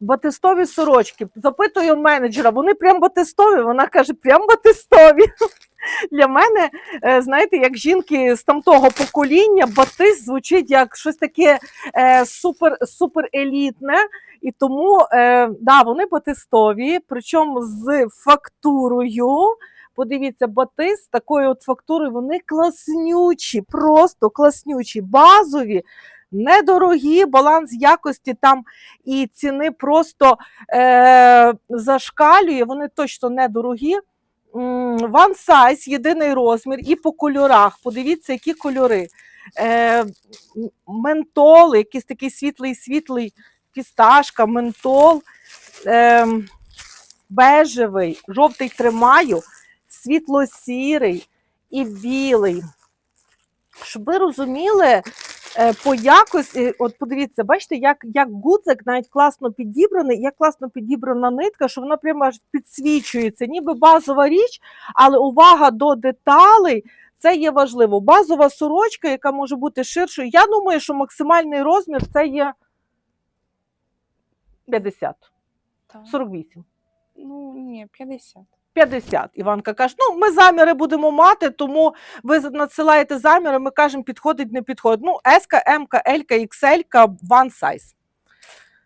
батистові сорочки. Запитую менеджера, вони прям батистові. Вона каже, прям батистові. Для мене, е, знаєте, як жінки з тамтого покоління, батист звучить як щось таке е, супер, супер елітне. І тому е, да, вони батистові, причому з фактурою. Подивіться, батист такою от фактурою, вони класнючі, просто класнючі, базові, недорогі, баланс якості там і ціни просто е, зашкалює, вони точно недорогі. One size, єдиний розмір, і по кольорах. Подивіться, які кольори. Е, ментол, якийсь такий світлий, світлий фісташка, ментол, е, бежевий, жовтий тримаю, світло-сірий і білий. Щоб ви розуміли, по якості, от подивіться, бачите, як, як гудзик навіть класно підібраний, як класно підібрана нитка, що вона прямо аж підсвічується, ніби базова річ, але увага до деталей. Це є важливо. Базова сорочка, яка може бути ширшою. Я думаю, що максимальний розмір це є 50, Так. 48. Ну, ні, 50. 50. Іванка каже: ну, ми заміри будемо мати, тому ви надсилаєте заміри, ми кажемо, підходить, не підходить. Ну, S, М, L, XL, one size.